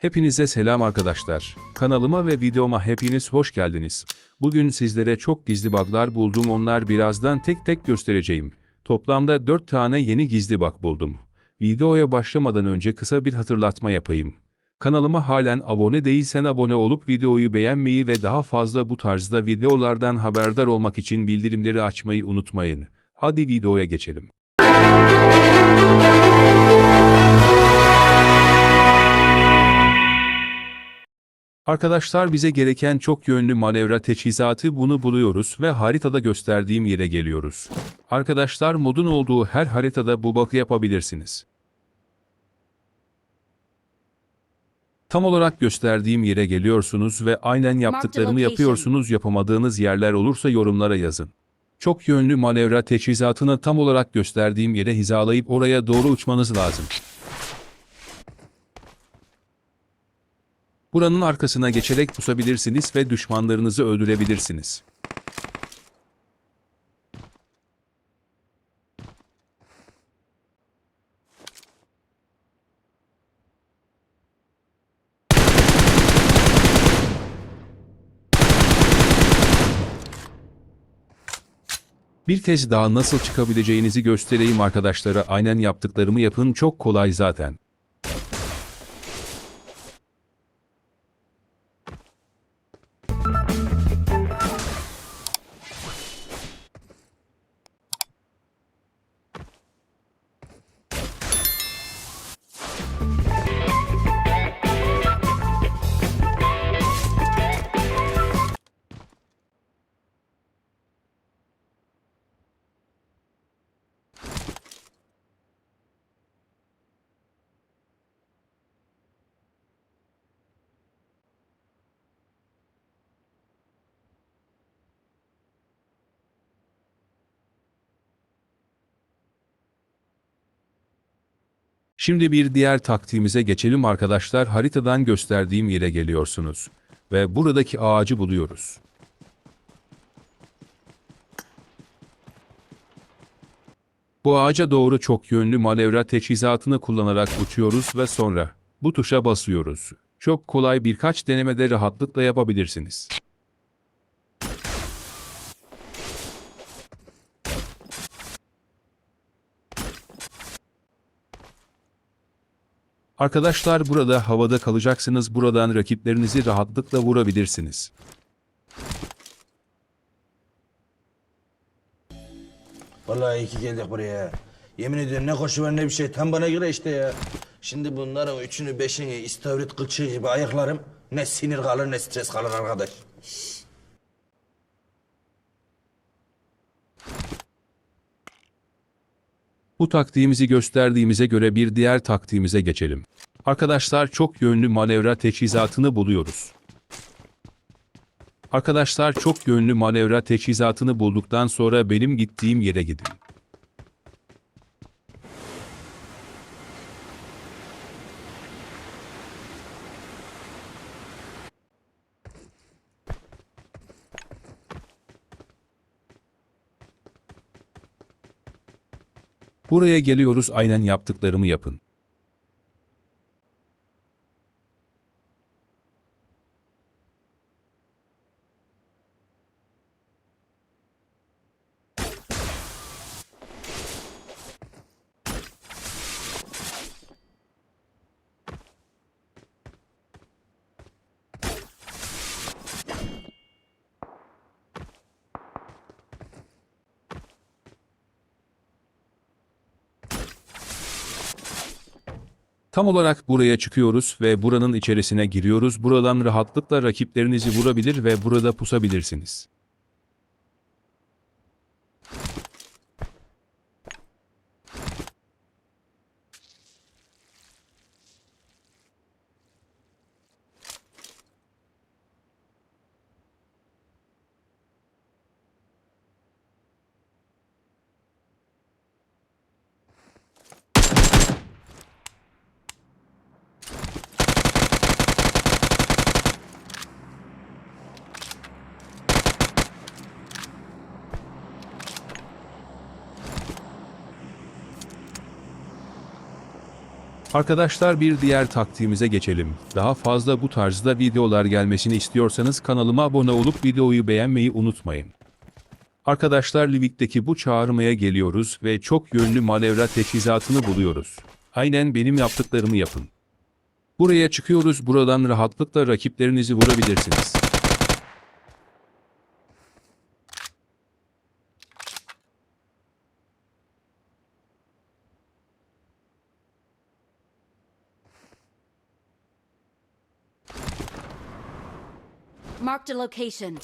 Hepinize selam arkadaşlar. Kanalıma ve videoma hepiniz hoş geldiniz. Bugün sizlere çok gizli bug'lar buldum onlar birazdan tek tek göstereceğim. Toplamda 4 tane yeni gizli bug buldum. Videoya başlamadan önce kısa bir hatırlatma yapayım. Kanalıma halen abone değilsen abone olup videoyu beğenmeyi ve daha fazla bu tarzda videolardan haberdar olmak için bildirimleri açmayı unutmayın. Hadi videoya geçelim. Arkadaşlar bize gereken çok yönlü manevra teçhizatı bunu buluyoruz ve haritada gösterdiğim yere geliyoruz. Arkadaşlar modun olduğu her haritada bu bakı yapabilirsiniz. Tam olarak gösterdiğim yere geliyorsunuz ve aynen yaptıklarımı yapıyorsunuz yapamadığınız yerler olursa yorumlara yazın. Çok yönlü manevra teçhizatını tam olarak gösterdiğim yere hizalayıp oraya doğru uçmanız lazım. Buranın arkasına geçerek pusabilirsiniz ve düşmanlarınızı öldürebilirsiniz. Bir kez daha nasıl çıkabileceğinizi göstereyim arkadaşlara aynen yaptıklarımı yapın çok kolay zaten. Şimdi bir diğer taktiğimize geçelim arkadaşlar. Haritadan gösterdiğim yere geliyorsunuz. Ve buradaki ağacı buluyoruz. Bu ağaca doğru çok yönlü manevra teçhizatını kullanarak uçuyoruz ve sonra bu tuşa basıyoruz. Çok kolay birkaç denemede rahatlıkla yapabilirsiniz. Arkadaşlar burada havada kalacaksınız. Buradan rakiplerinizi rahatlıkla vurabilirsiniz. Vallahi iyi ki geldik buraya. Yemin ediyorum ne koşu var ne bir şey. Tam bana göre işte ya. Şimdi bunların üçünü beşini istavrit kılçığı gibi ayıklarım. Ne sinir kalır ne stres kalır arkadaş. Bu taktiğimizi gösterdiğimize göre bir diğer taktiğimize geçelim. Arkadaşlar çok yönlü manevra teçhizatını buluyoruz. Arkadaşlar çok yönlü manevra teçhizatını bulduktan sonra benim gittiğim yere gidin. Buraya geliyoruz aynen yaptıklarımı yapın. Tam olarak buraya çıkıyoruz ve buranın içerisine giriyoruz. Buradan rahatlıkla rakiplerinizi vurabilir ve burada pusabilirsiniz. Arkadaşlar bir diğer taktiğimize geçelim. Daha fazla bu tarzda videolar gelmesini istiyorsanız kanalıma abone olup videoyu beğenmeyi unutmayın. Arkadaşlar Livik'teki bu çağırmaya geliyoruz ve çok yönlü manevra teçhizatını buluyoruz. Aynen benim yaptıklarımı yapın. Buraya çıkıyoruz buradan rahatlıkla rakiplerinizi vurabilirsiniz. Marked a location.